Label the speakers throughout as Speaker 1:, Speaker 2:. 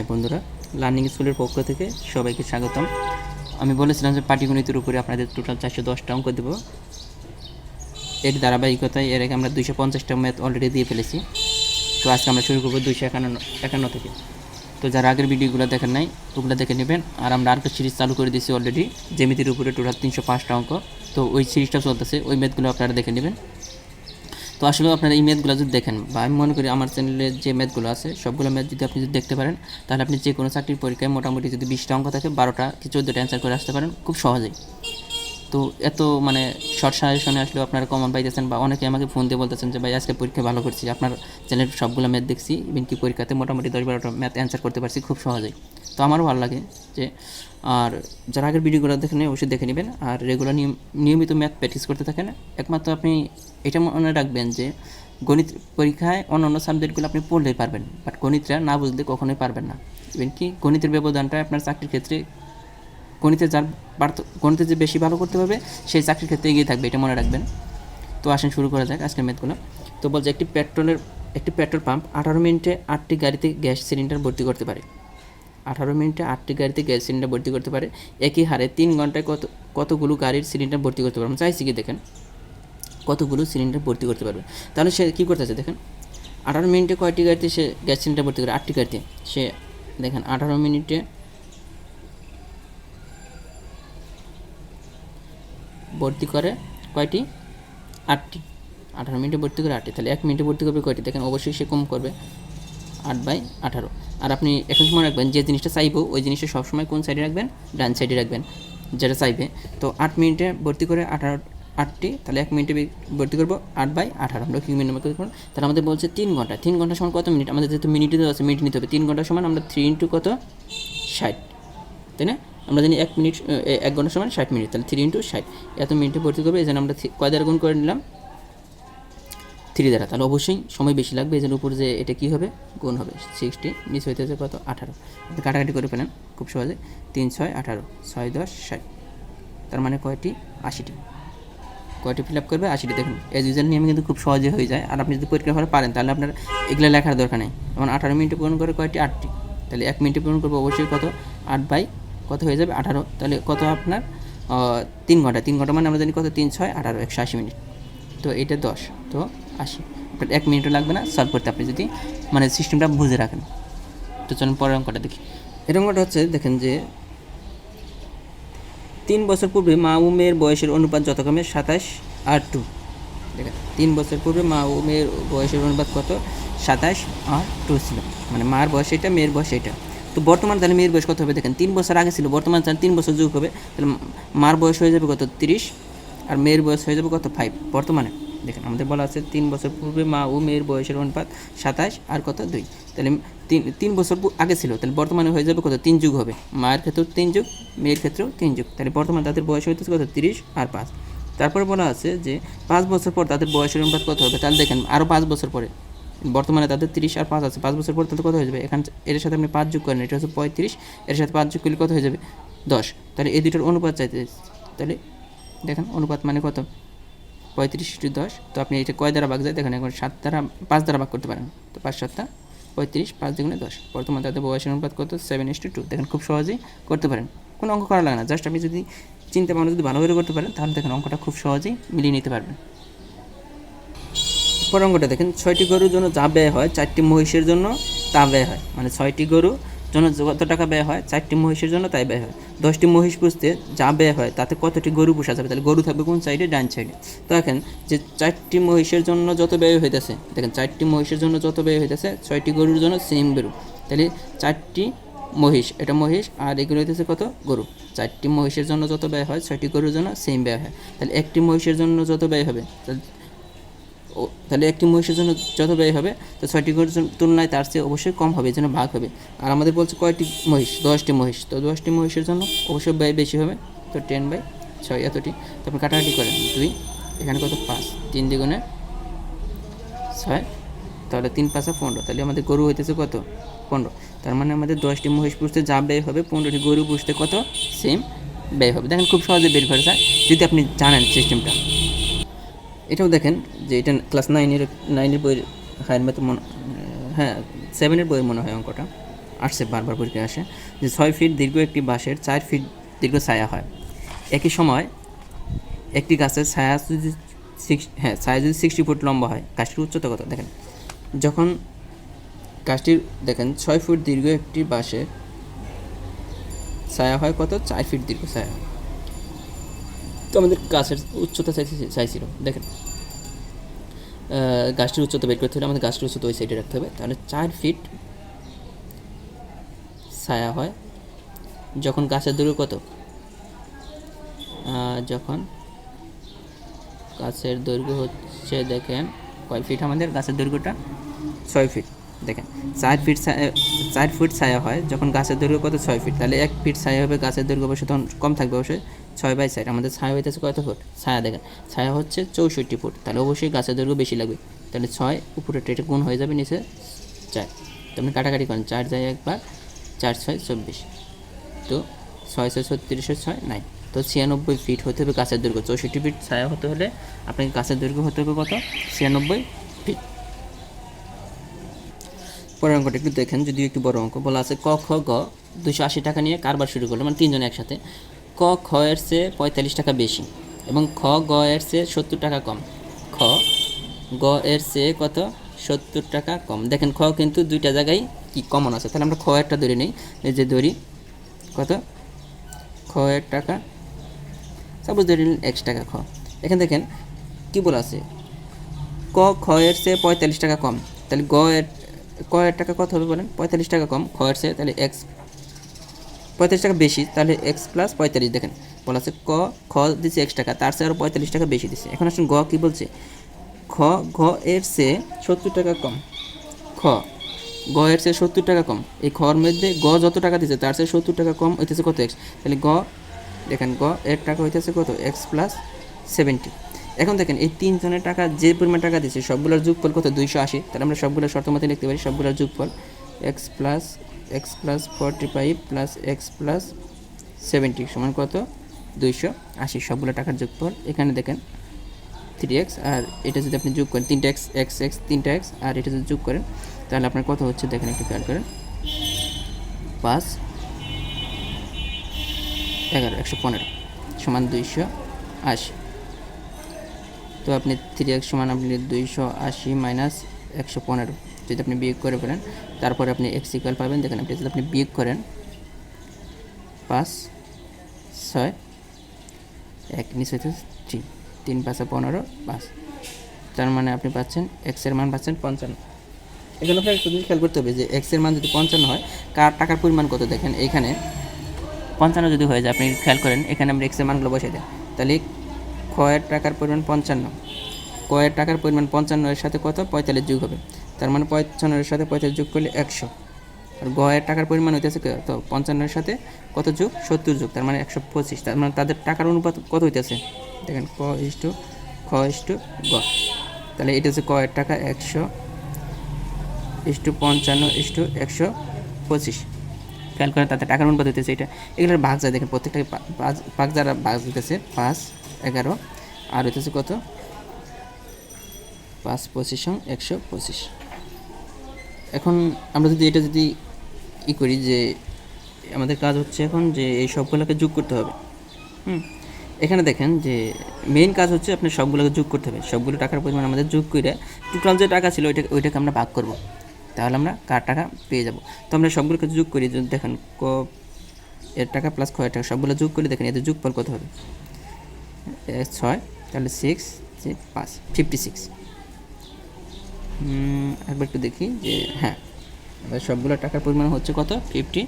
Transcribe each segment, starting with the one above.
Speaker 1: High বন্ধুরা learning স্কুলের পক্ষ থেকে সবাইকে স্বাগতম। আমি বলেছিলাম যে পাটিগণিতের উপরে আপনাদের টোটাল চারশো দশটা অঙ্ক দেবো। এর ধারাবাহিকতায় এর আগে আমরা দুইশো পঞ্চাশটা ম্যাথ অলরেডি দিয়ে ফেলেছি। তো আজকে আমরা শুরু করব দুইশো একান্ন একান্ন থেকে। তো যারা আগের ভিডিওগুলো দেখেন নাই, ওগুলো দেখে নেবেন। আর আমরা আরেকটা সিরিজ চালু করে দিয়েছি অলরেডি জেমিতির উপরে টোটাল তিনশো পাঁচটা অঙ্ক। তো ওই সিরিজটা চলতেছে, ওই ম্যাথগুলো আপনারা দেখে নেবেন। তো আসলে আপনারা এই ম্যাথগুলো যদি দেখেন, বা আমি মনে করি আমার চ্যানেলে যে ম্যাথগুলো আছে, সবগুলো ম্যাথ যদি আপনি যদি দেখতে পারেন, তাহলে আপনি যে কোনো চাকরির পরীক্ষায় মোটামুটি যদি বিশটা অঙ্ক থাকে, বারোটা কি চোদ্দোটা অ্যান্সার করে আসতে পারেন, খুব সহজেই। তো এত মানে শর্ট সাজেশনে আসলেও আপনারা কমন পাইতেছেন, বা অনেকে আমাকে ফোন দিয়ে বলতেছেন যে, ভাই, আজকে পরীক্ষা ভালো করছি, আপনার চ্যানেলের সবগুলো ম্যাথ দেখছি ইভেন কি পরীক্ষাতে মোটামুটি দশ বারোটা ম্যাথ অ্যান্সার করতে পারছি, খুব সহজেই। তো আমারও ভালো লাগে যে, আর যারা আগের ভিডিওগুলো দেখে নেই অবশ্যই দেখে নেবেন। আর রেগুলার নিয়মিত ম্যাথ প্র্যাকটিস করতে থাকেন। একমাত্র আপনি এটা মনে রাখবেন যে, গণিত পরীক্ষায় অন্য অন্য সাবজেক্টগুলো আপনি পড়লেই পারবেন বাট গণিতটা না বুঝলে কখনোই পারবেন না। ইভেন কি, গণিতের ব্যবধানটা আপনার চাকরির ক্ষেত্রে, গণিতে যার গণিতে যে বেশি ভালো করতে পারবে, সেই চাকরির ক্ষেত্রে এগিয়ে থাকবে, এটা মনে রাখবেন। তো আসেন শুরু করা যাক আজকের ম্যাথগুলো তো বলছে, একটি পেট্রোলের একটি পেট্রোল পাম্প আঠারো মিনিটে আটটি গাড়িতে গ্যাস সিলিন্ডার ভর্তি করতে পারে। আঠারো মিনিটে আটটি গাড়িতে গ্যাস সিলিন্ডার ভর্তি করতে পারে। একই হারে তিন ঘন্টায় কত, কতগুলো গাড়ির সিলিন্ডার ভর্তি করতে পারবে? চাইছি কি দেখেন। কতগুলো সিলিন্ডার ভর্তি করতে পারবে? তাহলে সে কী করতেছে দেখেন? আঠারো মিনিটে কয়টি গাড়িতে সে গ্যাস সিলিন্ডার ভর্তি করে? আটটি গাড়িতে। সে দেখেন, আঠারো মিনিটে ভর্তি করে কয়টি? আটটি। আঠারো মিনিটে ভর্তি করে আটটি। তাহলে এক মিনিটে ভর্তি করবে কয়টি? দেখেন, অবশ্যই সে কম করবে। আট বাই আঠারো। আর আপনি এখন সময় রাখবেন যে জিনিসটা চাইব, ওই জিনিসটা সবসময় কোন সাইডে রাখবেন? ডান সাইডে রাখবেন, যেটা চাইবে। তো আট মিনিটে ভর্তি করে আঠারো, আটটি, তাহলে এক মিনিটে ভর্তি করব আট বাই আঠারো। আমরা কি মিনিট করব। তাহলে আমাদের বলছে তিন ঘণ্টা। তিন ঘণ্টা সমান কত মিনিট? আমাদের যেহেতু মিনিটে দেওয়া আছে মিনিট নিতে হবে। তিন ঘণ্টা সমান আমরা থ্রি ইন্টু কত? ষাট। তাই না? আমরা জানি এক মিনিট এক ঘণ্টা সমান ষাট মিনিট, তাহলে থ্রি ইন্টু ষাট। এত মিনিটে ভর্তি করবে, এই জন্য আমরা কয় দ্বারা গুণ করে নিলাম? থ্রি দ্বারা। তাহলে অবশ্যই সময় বেশি লাগবে এই জন্য উপর যে এটা কী হবে? গুণ হবে। সিক্সটি নিচ হইতে হচ্ছে কত? আঠারো। আপনি কাটাকাটি করে ফেলেন খুব সহজে। তিন, ছয়, আঠারো। ছয়, দশ, ষাট। তার মানে কয়টি? আশিটি। কয়টি ফিল আপ করবে? আশিটি। দেখুন এজ ইউজার নিয়মে কিন্তু খুব সহজে হয়ে যায়। আর আপনি যদি পরীক্ষা হলে পারেন, তাহলে আপনার এগুলো লেখার দরকার নেই। যেমন আঠারো মিনিটে পূরণ করে কয়টি? আটটি। তাহলে এক মিনিটে পূরণ করব অবশ্যই কত? আট বাই কত হয়ে যাবে? আঠারো। তাহলে কত আপনার? তিন ঘণ্টা। তিন ঘণ্টা মানে আমরা জানি কত? তিন, ছয়, আঠারো, একশো আশি মিনিট। তো এটা দশ। তো আশি আপনার এক মিনিটও লাগবে না সলভ করতে আপনি যদি মানে সিস্টেমটা বুঝে রাখেন। তো চলুন পরের অঙ্কটা দেখি। এর অঙ্কটা হচ্ছে, দেখেন যে তিন বছর পূর্বে মা ও মেয়ের বয়সের অনুপাত যথাক্রমে সাতাশ আর টু দেখেন, তিন বছর পূর্বে মা ও মেয়ের বয়সের অনুপাত কত? সাতাশ আর টু ছিল। মানে মার বয়স এটা, মেয়ের বয়স এটা। তো বর্তমান তাহলে মেয়ের বয়স কত হবে? দেখেন, তিন বছর আগে ছিল, বর্তমান তাহলে তিন বছর যুগ হবে। তাহলে মার বয়স হয়ে যাবে কত? তিরিশ আর মেয়ের বয়স হয়ে যাবে কত? ফাইভ বর্তমানে দেখেন, আমাদের বলা আছে তিন বছর পূর্বে মা ও মেয়ের বয়সের অনুপাত সাতাশ, আর কত দুই। তাহলে তিন তিন বছর আগে ছিল, তাহলে বর্তমানে হয়ে যাবে কত? তিন যুগ হবে। মায়ের ক্ষেত্রেও তিন যুগ, মেয়ের ক্ষেত্রেও তিন যুগ। তাহলে বর্তমানে তাদের বয়স হইতেছে কত? তিরিশ আর পাঁচ। তারপরে বলা আছে যে পাঁচ বছর পর তাদের বয়সের অনুপাত কত হবে? তাহলে দেখেন আরও পাঁচ বছর পরে। বর্তমানে তাদের তিরিশ আর পাঁচ আছে। পাঁচ বছর পর তাদের কত হয়ে যাবে? এখান এর সাথে আপনি পাঁচ যোগ করেন, এটা হচ্ছে পঁয়ত্রিশ। এর সাথে পাঁচ যোগ করলে কত হয়ে যাবে? দশ। তাহলে এই দুটোর অনুপাত চাইতে তাহলে দেখেন, অনুপাত মানে কত? পঁয়ত্রিশ টু দশ। তো আপনি এটা কয় দ্বারা ভাগ যায়? দেখেন এখন সাত দ্বারা, পাঁচ দ্বারা ভাগ করতে পারেন। তো পাঁচ সাতটা, পঁয়ত্রিশ, পাঁচ দ্বিগুণে দশ। বর্তমানে তাদের বয়সের অনুপাত কত? সেভেন ইস টু টু দেখেন খুব সহজেই করতে পারেন। কোনো অঙ্ক করা লাগে না। জাস্ট আপনি যদি চিন্তা ভাবনা যদি ভালোভাবে করতে পারেন, তাহলে দেখেন অঙ্কটা খুব সহজেই মিলিয়ে নিতে পারবেন। পর অঙ্কটা দেখেন, ছয়টি গরুর জন্য যা ব্যয় হয়, চারটি মহিষের জন্য তা ব্যয় হয়। মানে ছয়টি গরু জন্য কত টাকা ব্যয় হয়? চারটি মহিষের জন্য তাই ব্যয় হয়। দশটি মহিষ পুষতে যা ব্যয় হয়, তাতে কতটি গরু পোষা যাবে? তাহলে গরু থাকবে কোন সাইডে? ডান সাইডে। তো দেখেন যে চারটি মহিষের জন্য যত ব্যয় হইতেছে, দেখেন চারটি মহিষের জন্য যত ব্যয় হইতেছে, ছয়টি গরুর জন্য সেম গরু। তাহলে চারটি মহিষ, এটা মহিষ আর এগুলো হইতেছে কত? গরু। চারটি মহিষের জন্য যত ব্যয় হয়, ছয়টি গরুর জন্য সেম ব্যয় হয়। তাহলে একটি মহিষের জন্য যত ব্যয় হবে, তাহলে তাহলে একটি মহিষের জন্য যত ব্যয় হবে, তো ছয়টি গরুর তুলনায় তার চেয়ে অবশ্যই কম হবে জন্য ভাগ হবে। আর আমাদের বলছে কয়টি মহিষ? দশটি মহিষ। তো দশটি মহিষের জন্য অবশ্যই ব্যয় বেশি হবে, তো টেন বাই ছয় এতটি। তারপর কাটাকাটি করেন, দুই, এখানে কত? পাঁচ। তিন দ্বিগুণে ছয়, তাহলে তিন পাঁচা পনেরো। তাহলে আমাদের গরু হইতেছে কত? পনেরো। তার মানে আমাদের দশটি মহিষ পুষতে যা ব্যয় হবে, পনেরোটি গরু পুষতে কত? সেম ব্যয় হবে। দেখেন খুব সহজে বের করা যায়, যদি আপনি জানেন সিস্টেমটা এটাও দেখেন যে এটা ক্লাস নাইনের নাইনের বইয়ের হায়ার ম্যাথ মনে হ্যাঁ সেভেনের বইয়ের মনে হয় অঙ্কটা। আসছে, বারবার পরীক্ষায় আসে, যে ছয় ফিট দীর্ঘ একটি বাঁশের চার ফিট দীর্ঘ ছায়া হয়। একই সময় একটি গাছের ছায়া যদি সিক্স হ্যাঁ ছায়া যদি সিক্সটি ফুট লম্বা হয়, গাছটির উচ্চতা কত? দেখেন, যখন গাছটির, দেখেন, ছয় ফুট দীর্ঘ একটি বাঁশের ছায়া হয় কত? চার ফিট দীর্ঘ ছায়া। তো আমাদের গাছের উচ্চতা চাইছে চাইছিল, দেখেন। গাছটির উচ্চতা বের করতে হলে আমাদের গাছটির উচ্চতা ওই সাইডে রাখতে হবে। তাহলে চার ফিট ছায়া হয়। যখন গাছের দৈর্ঘ্য কত? যখন গাছের দৈর্ঘ্য হচ্ছে, দেখেন, কয় ফিট আমাদের? গাছের দৈর্ঘ্যটা ছয় ফিট দেখেন, চার ফিট চার ফুট ছায়া হয়, যখন গাছের দৈর্ঘ্য কত? ছয় ফিট। তাহলে এক ফিট ছায়া হবে গাছের দৈর্ঘ্য অবশ্যই তখন কম থাকবে অবশ্যই, ছয় বাই চার। আমাদের ছায়া হইতেছে কত ফুট? ছায়া দেখেন, ছায়া হচ্ছে চৌষট্টি ফুট। তাহলে অবশ্যই গাছের দৈর্ঘ্য বেশি লাগবে। তাহলে ছয় উপরে এটা গুণ হয়ে যাবে নিচে চার। তো আপনি কাটাকাটি করেন, চার যায় একবার চার ছয় চব্বিশ। তো ছয় ছয় ছত্রিশে ছয় নাই তো ছিয়ানব্বই ফিট হতে হবে গাছের দৈর্ঘ্য। চৌষট্টি ফিট ছায়া হতে হলে আপনাকে গাছের দৈর্ঘ্য হতে হবে কত? ছিয়ানব্বই ফিট পরের অঙ্কটা একটু দেখেন, যদিও একটু বড় অঙ্ক, বলা আছে ক, খ, গ দুশো আশি টাকা নিয়ে কারবার শুরু করল মানে তিনজন একসাথে। ক, খ এর চেয়ে পঁয়তাল্লিশ টাকা বেশি এবং খ, গ এর চেয়ে সত্তর টাকা কম। খ, গ এর চেয়ে কত? সত্তর টাকা কম। দেখেন, খ কিন্তু দুইটা জায়গায় কি কমন আছে? তাহলে আমরা খ একটা ধরে নিই। এই যে ধরি, কত? খ এর টাকা সাপোজ ধরে নিন একশো টাকা খ। এখানে দেখেন, কী বলা আছে? ক, খ এর চেয়ে পঁয়তাল্লিশ টাকা কম। তাহলে গ এর ক এর টাকা কত হবে বলেন? পঁয়তাল্লিশ টাকা কম খ এর চেয়ে তাহলে এক্স পঁয়তাল্লিশ টাকা বেশি, তাহলে এক্স প্লাস পঁয়তাল্লিশ, দেখেন। বলা আছে ক, খ দিচ্ছে এক্স টাকা, তার চেয়ে আরও পঁয়তাল্লিশ টাকা বেশি দিচ্ছে এখন আসুন গ কী বলছে? খ, ঘ এর চেয়ে সত্তর টাকা কম। খ, গ এর চেয়ে সত্তর টাকা কম। এই খর মধ্যে গ যত টাকা দিচ্ছে তার চেয়ে সত্তর টাকা কম হইতেছে কত এক্স তাহলে গ, দেখেন গ এর টাকা হইতেছে কত? এক্স প্লাস সেভেন্টি এখন দেখেন, এই তিনজনের টাকা যে পরিমাণ টাকা দিচ্ছে সবগুলোর যোগফল কত? দুইশো আশি। তাহলে আমরা সবগুলোর শর্ত মতে লিখতে পারি, সবগুলোর যোগফল X plus X plus forty five plus X plus seventy সমান কত? দুইশো আশি। সবগুলো টাকার যোগফল এখানে দেখেন থ্রি এক্স আর এটা যদি আপনি যোগ করেন, তিনটা এক্স এক্স এক্স তিনটা এক্স আর এটা যদি যোগ করেন, তাহলে আপনার কত হচ্ছে? দেখেন একটু খেয়াল করেন, পাঁচ, এগারো, একশো পনেরো সমান দুইশো আশি। তো আপনি থ্রি এক্স সমান আপনি দুইশো আশি মাইনাস একশো পনেরো, যদি আপনি বিয়োগ করে ফেলেন। তারপরে আপনি এক্স ইকুয়াল পাবেন। দেখেন আপনি যদি আপনি বিয়োগ করেন, পাঁচ, ছয়, এক, নিচে থ্রি তিন পাঁচে পনেরো, পাঁচ। তার মানে আপনি পাচ্ছেন এক্সের মান পাচ্ছেন পঞ্চান্ন। এখানে আপনার একটু খেয়াল করতে হবে যে এক্সের মান যদি পঞ্চান্ন হয়, কার টাকার পরিমাণ কত? দেখেন এখানে পঞ্চান্ন যদি হয়ে যায়, আপনি খেয়াল করেন, এখানে আমরা এক্সের মানগুলো বসে দেন তাহলে কয়ের টাকার পরিমাণ পঞ্চান্ন। কয়ের টাকার পরিমাণ পঞ্চান্ন এর সাথে কত? পঁয়তাল্লিশ যুগ হবে। তার মানে পঞ্চান্নের সাথে পঁয়তাল্লিশ যোগ করলে একশো। আর গয়ের টাকার পরিমাণ হইতেছে কত পঞ্চান্নের সাথে কত যুগ? সত্তর যুগ। তার মানে একশো পঁচিশ। তার মানে তাদের টাকার অনুপাত কত হইতেছে? দেখেন, ক ইস টু, খ ইস টু, গ। তাহলে এটা হচ্ছে কয়ের টাকা একশো ইস টু পঞ্চান্ন ইস টু একশো পঁচিশ। খেয়াল করেন তাতে টাকার অনুপাত হইতেছে এটা। এগুলোর ভাগ যায়। দেখেন প্রত্যেকটাকে ভাগ যারা ভাগ দিতেছে পাঁচ এগারো। আর হইতেছে কত? পাঁচ, পঁচিশ সং একশো পঁচিশ। এখন আমরা যদি এটা যদি ই করি যে আমাদের কাজ হচ্ছে এখন যে এই সবগুলোকে যোগ করতে হবে। হুম? এখানে দেখেন যে মেইন কাজ হচ্ছে আপনার সবগুলোকে যোগ করতে হবে। সবগুলো টাকার পরিমাণ আমাদের যোগ করে টোটাল যে টাকা ছিল ওইটা ওইটাকে আমরা ভাগ করব। তাহলে আমরা কার টাকা পেয়ে যাব? তো আমরা সবগুলোকে যোগ করি। যদি দেখেন ক এর টাকা প্লাস কয়ের টাকা সবগুলো যোগ করে। দেখেন এদের যোগফল কত হবে? ছয়, তাহলে সিক্স পাঁচ ফিফটি সিক্স একবার একটু দেখি যে হ্যাঁ সবগুলো টাকার পরিমাণ হচ্ছে কত? ফিফটি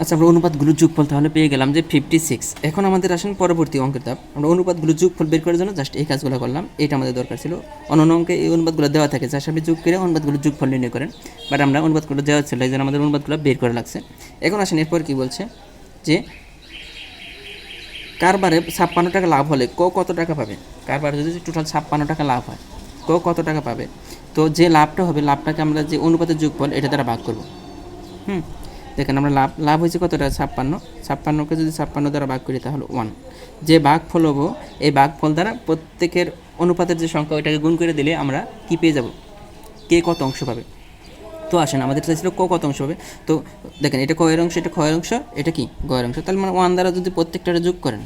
Speaker 1: আচ্ছা আমরা অনুপাতগুলো যোগফল তাহলে পেয়ে গেলাম যে ফিফটি সিক্স এখন আমাদের আসেন পরবর্তী অঙ্কের ধাপ। আমরা অনুপাতগুলো যোগফল বের করার জন্য জাস্ট এই কাজগুলো করলাম। এটা আমাদের দরকার ছিল। অন্য অঙ্কে এই অনুপাতগুলো দেওয়া থাকে। যার সাথে যোগ করে অনুপাতগুলো যোগফল নির্ণয় করেন। বাট আমরা অনুপাতগুলো দেওয়া ছিল, এই জন্য আমাদের অনুপাতগুলো বের করা লাগছে। এখন আসেন এরপর কি বলছে? যে কারবারে ছাপ্পান্ন টাকা লাভ হলে ক কত টাকা পাবে? কারবারে যদি টোটাল ছাপ্পান্ন টাকা লাভ হয়, ক কত টাকা পাবে? তো যে লাভটা হবে, লাভটাকে আমরা যে অনুপাতের যোগফল, এটা দ্বারা ভাগ করব। হুম? দেখেন আমরা লাভ লাভ হয়েছে কত টাকা? ছাপ্পান্ন। ছাপ্পান্নকে যদি ছাপ্পান্ন দ্বারা ভাগ করি তাহলে ওয়ান যে ভাগ ফল হব, এই ভাগ ফল দ্বারা প্রত্যেকের অনুপাতের যে সংখ্যা, ওইটাকে গুণ করে দিলে আমরা কি পেয়ে যাব? কে কত অংশ পাবে? তো আসে না। আমাদের চাইছিল ক কত অংশ হবে? তো দেখেন, এটা কয়ের অংশ, এটা ক্ষয়ের অংশ, এটা কি? গয়ের অংশ। তাহলে মানে ওয়ান দ্বারা যদি প্রত্যেকটা যোগ করেন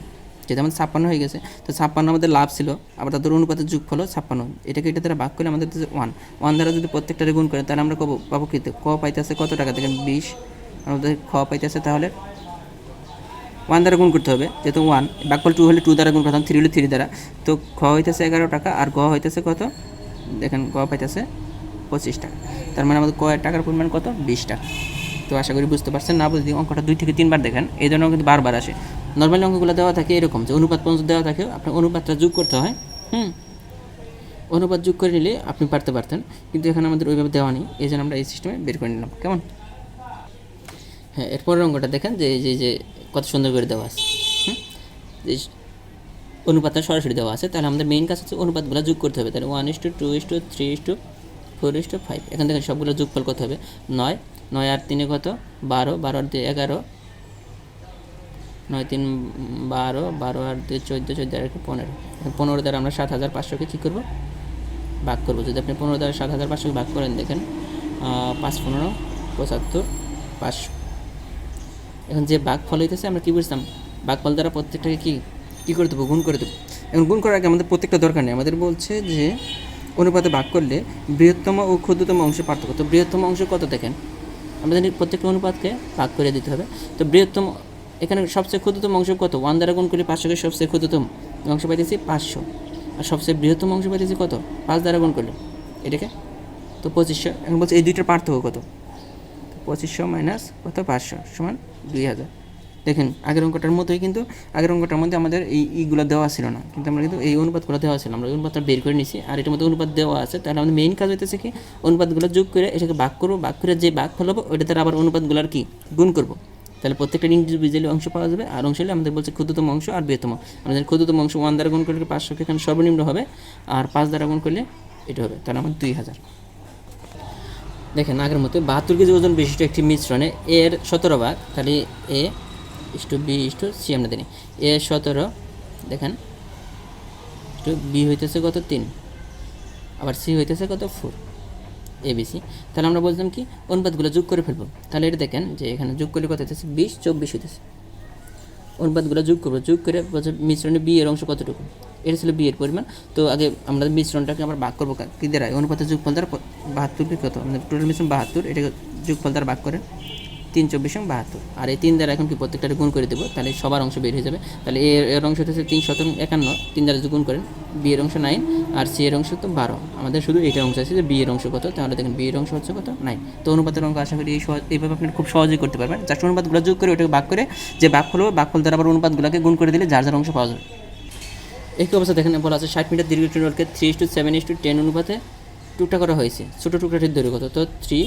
Speaker 1: যেটা আমাদের ছাপ্পান্ন হয়ে গেছে, তো ছাপ্পান্ন আমাদের লাভ ছিল, আবার তাদের অনুপাতের যুগ ফলো ছাপ্পান্ন। এটাকে এটা দ্বারা ভাগ করলে আমাদের ওয়ান ওয়ান দ্বারা যদি প্রত্যেকটা গুণ করেন তাহলে আমরা কব, পাবো কি? ক পাইতেছে কত টাকা? দেখেন, বিশ। আমাদের খ পাইতেছে তাহলে ওয়ান দ্বারা গুণ করতে হবে, যেহেতু ওয়ান বাকফল টু হলে টু দ্বারা গুণ করতাম থ্রি হলে থ্রি দ্বারা। তো খ হইতেছে এগারো টাকা, আর গ হইতেছে কত? দেখেন, গ পাইতেছে পঁচিশ টাকা। তার মানে আমাদের কয়ের টাকার পরিমাণ কত? বিশ টাকা। তো আশা করি বুঝতে পারছেন। না বুঝলি অঙ্কটা দুই থেকে তিনবার দেখেন। এই জন্য কিন্তু বারবার আসে। নর্মালি অঙ্কগুলো দেওয়া থাকে এরকম যে অনুপাত পর্যন্ত দেওয়া থাকে, আপনার অনুপাতটা যোগ করতে হয়, হুম? অনুপাত যোগ করে নিলে আপনি পারতে পারতেন। কিন্তু এখানে আমাদের ওইভাবে দেওয়া নেই। এই জন্য আমরা এই সিস্টেমে বের করে নিলাম। কেমন? হ্যাঁ এরপরের অঙ্কটা দেখেন যে এই যে কত সুন্দর করে দেওয়া আছে, হুম? অনুপাতটা সরাসরি দেওয়া আছে, তাহলে আমাদের মেইন কাজ হচ্ছে অনুপাতগুলো যোগ করতে হবে। তাহলে one is to two is to three is to four is to five এখান থেকে সবগুলো যোগফল করতে হবে? নয়। নয় আর তিনে কত? বারো। বারো আর দুই এগারো। নয় তিন বারো। বারো আর দুই চোদ্দ। চোদ্দ আর একটা পনেরো। পনেরো দ্বারা আমরা সাত হাজার পাঁচশোকে কী করব? ভাগ করব। যদি আপনি পনেরো দ্বারা সাত হাজার পাঁচশোকে ভাগ করেন, দেখেন পাঁচ পনেরো, পঁচাত্তর পাঁচশো এখন যে বাঘ ফল হইতেছে, আমরা কী বুঝতাম? বাঘ ফল দ্বারা প্রত্যেকটাকে কী কী করে দেবো? গুণ করে দেবো। এখন গুণ করার আগে আমাদের প্রত্যেকটা দরকার নেই। আমাদের বলছে যে অনুপাতে ভাগ করলে বৃহত্তম ও ক্ষুদ্রতম অংশের পার্থক্য। তো বৃহত্তম অংশ কত দেখেন? আমাদের প্রত্যেকটা অনুপাতকে ভাগ করে দিতে হবে। তো বৃহত্তম, এখানে সবচেয়ে ক্ষুদ্রতম অংশ কত? ওয়ান দ্বারা গুণ করলে পাঁচশোকে সবচেয়ে ক্ষুদ্রতম অংশ পাইতেছি পাঁচশো। আর সবচেয়ে বৃহত্তম অংশ পাইতেছি কত? পাঁচ দ্বারা গুণ করলে। এটাকে? তো পঁচিশশো, এখন বলছে এই দুইটার পার্থক্য কত? পঁচিশশো মাইনাস কত? পাঁচশো সমান দুই হাজার। দেখেন, আগের অঙ্কটার মতোই কিন্তু আগের অঙ্কটার মধ্যে আমাদের এই ইগুলো দেওয়া ছিল না। কিন্তু আমরা কিন্তু এই অনুপাতগুলো দেওয়া ছিল। আমরা অনুপাতটা বের করে নিছি, আর এটার মধ্যে অনুপাত দেওয়া আছে। তাহলে আমাদের মেইন কাজ হইতেছে কি, অনুপাতগুলো যোগ করে এটাকে ভাগ করব। ভাগ করে যে ভাগ ওইটা দ্বারা আবার অনুপাতগুলোর কি গুণ করব। তাহলে প্রত্যেকটা ইন্ডিভিজুয়ালি অংশ পাওয়া যাবে, আর অংশ হলে আমাদের বলছে ক্ষুদ্রতম অংশ আর বৃহত্তম। আমাদের ক্ষুদ্রতম অংশ ওয়ান দ্বারা গুণ করলে পাঁচশোকে এখানে সর্বনিম্ন হবে, আর পাঁচ দ্বারা গুণ করলে এটা হবে, তাহলে আমার দুই হাজার। দেখেন আগের মতো বাহাত্তর কেজি ওজন বিশিষ্ট একটি মিশ্রণে এর সতেরো ভাগ, তাহলে A is to B is to C আমরা জানি। এ সতেরো, দেখেন। ইস্টু বি হইতেছে কত? তিন। আবার সি হইতেছে কত? ফোর এ বি সি তাহলে আমরা বলতাম কি? অনুপাতগুলো যোগ করে ফেলব। তাহলে এটা দেখেন যে এখানে যোগ করলে কত হইতেছে? বিশ, চব্বিশ হইতেছে। অনুপাতগুলো যোগ করব। যোগ করে মিশ্রণে বি এর অংশ কতটুকু? এটা ছিল বি এর পরিমাণ। তো আগে আমরা মিশ্রণটাকে আবার ভাগ করব। কা- দ্বারা? অনুপাতের যোগফল দ্বারা বাহাত্তরকে কত? আমাদের টোটাল মিশ্রণ বাহাত্তর, এটাকে যোগফল দ্বারা ভাগ করে তিন চব্বিশ বাহাত্তর। আর এই তিন দ্বারা এখন কি প্রত্যেকটা গুণ করে দেবো? তাহলে সবার অংশ বের হয়ে যাবে। তাহলে এর এর অংশ হচ্ছে তিন শত একান্ন। তিন দ্বারা গুণ করেন বি এর অংশ নাইন আর সি এর অংশ তো বারো। আমাদের শুধু এটা অংশ আছে যে বি এর অংশ কত? তাহলে দেখেন বি এর অংশ হচ্ছে কত? নাইন তো অনুপাতের অঙ্ক আশা করি এই সহজ, এইভাবে আপনি খুব সহজেই করতে পারবেন। জাস্ট অনুপাতগুলো যোগ করে ওটাকে ভাগ করে যে বাক ভাগফল হবে ভাগফল দ্বারা আবার অনুপাতগুলোকে গুণ করে দিলে যার যার অংশ পাওয়া যাবে। একই অবস্থা দেখেন, বলা আছে ষাট মিটার দীর্ঘ ট্রেনকে three is to seven is to ten অনুপাতে টুকটা করা হয়েছে। ছোটো টুকরাটির দৈর্ঘ্য কত? তো থ্রি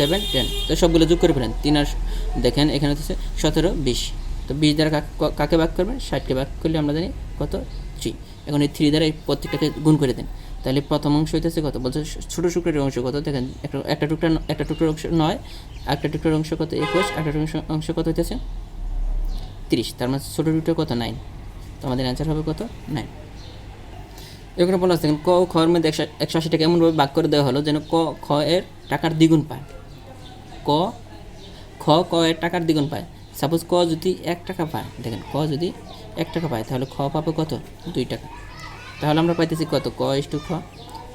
Speaker 1: সেভেন টেন তো সবগুলো যোগ করে ফেলেন। তিন আর দেখেন, এখানে হচ্ছে সতেরো, বিশ। তো বিশ দ্বারা কাকে- ভাগ করবেন? ষাটকে ভাগ করলে আমরা জানি কত? থ্রি। এখন এই থ্রি দ্বারা এই প্রত্যেকটাকে গুণ করে দেন। তাহলে প্রথম অংশ হইতেছে কত? বলছে ছোটো টুকরাটির অংশ কত? দেখেন, একটা টুকরা একটা টুকরার অংশ নয় একটা টুকরার অংশ কত? একুশ একটা টুকরার অংশ- কত হইতেছে? তিরিশ। তার মানে ছোটো টুকরা কত? নাইন। তো আমাদের অ্যান্সার হবে কত? নাইন। এখানে বলা দেখেন ক ও খ এর মধ্যে একশো একশো আশি টাকা এমনভাবে ভাগ করে দেওয়া হলো যেন ক, খ এর টাকার দ্বিগুণ পায়। ক, খ, ক এর টাকার দ্বিগুণ পায়। সাপোজ ক যদি এক টাকা পায়, দেখেন ক যদি এক টাকা পায়, তাহলে খ পাবে কত? দুই টাকা। তাহলে আমরা পাইতেছি কত? ক ইস টু খ,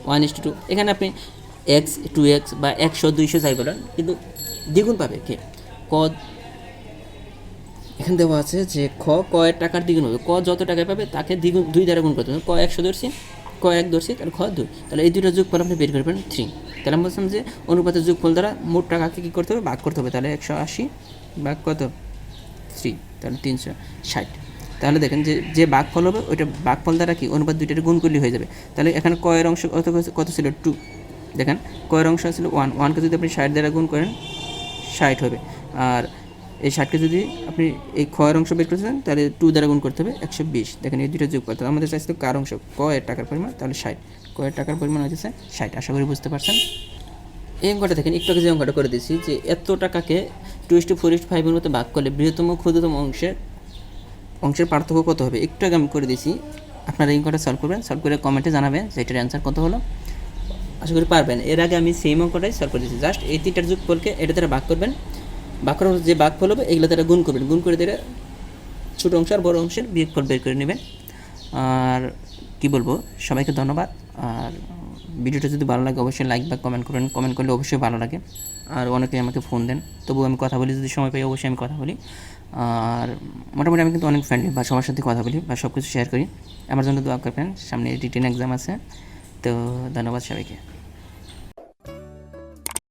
Speaker 1: ওয়ান ইস টু টু। এখানে আপনি এক্স, টু এক্স বা একশো, দুইশো যাই বলেন, কিন্তু দ্বিগুণ পাবে কে? ক, এখানে দেওয়া আছে যে খ, ক এর টাকার দ্বিগুণ হবে। ক যত টাকায় পাবে, তাকে দ্বিগুণ, দুই দ্বারা গুণ করতে হবে ক একশো ধরছি, ক এক ধরছি, তাহলে খ দুই। তাহলে এই দুইটা যোগফল আপনি বের করবেন থ্রি তাহলে আমি বলছিলাম যে অনুপাতের যোগফল দ্বারা মোট টাকাকে কী করতে হবে? ভাগ করতে হবে। তাহলে একশো আশি ভাগ কত? থ্রি তাহলে তিনশো ষাট। তাহলে দেখেন যে যে বাঘফল হবে, ওইটা বাঘফল দ্বারা কি? অনুপাত দুইটার গুণ করলে হয়ে যাবে। তাহলে এখানে কয়ের অংশ কত কত ছিল? টু দেখেন, কয়ের অংশ ছিল ওয়ান ওয়ানকে যদি আপনি ষাট দ্বারা গুণ করেন, ষাট হবে। আর এই ষাটকে যদি আপনি এই ক্ষয়ের অংশ বের করতে চান তাহলে টু দ্বারা গুণ করতে হবে একশো বিশ। দেখেন এই দুটো যোগ করতে হবে। আমাদের চাইছিল কার অংশ? ক এর টাকার পরিমাণ, তাহলে ষাট। ক এর টাকার পরিমাণ হচ্ছে ষাট। আশা করি বুঝতে পারছেন। এই অঙ্কটা দেখেন, একটু যে অঙ্কটা করে দিয়েছি, যে এত টাকাকে two is to four is ফাইভের মতো ভাগ করলে বৃহত্তম, ক্ষুদ্রতম অংশের অংশের পার্থক্য কত হবে? একটু আগে আমি করে দিয়েছি। আপনারা এই অঙ্কটা সলভ করবেন। সলভ করে কমেন্টে জানাবেন যে এটার অ্যান্সার কত হলো। আশা করি পারবেন। এর আগে আমি সেম অঙ্কটাই সলভ করে দিয়েছি। জাস্ট এই তিনটার যুগ ফলকে এটা তারা ভাগ করবেন। করার যে ভাগ ফল হবে এগুলো তারা গুণ করবেন। গুণ করে দিলে ছোটো অংশ আর বড় অংশের বিয়োগফল বের করে নেবেন। আর কি বলব? সবাইকে ধন্যবাদ। আর ভিডিওটা যদি ভালো লাগে, অবশ্যই লাইক বা কমেন্ট করেন। কমেন্ট করলে অবশ্যই ভালো লাগে। আর অনেকে আমাকে ফোন দেন। তবুও আমি কথা বলি, যদি সময় পাই অবশ্যই আমি কথা বলি। আর মোটামুটি আমি কিন্তু অনেক ফ্রেন্ডলি বা সবার সাথে কথা বলি বা সব কিছু শেয়ার করি। আমার জন্য দোয়া করবেন। সামনে রিটেন এক্সাম আছে। তো ধন্যবাদ সবাইকে।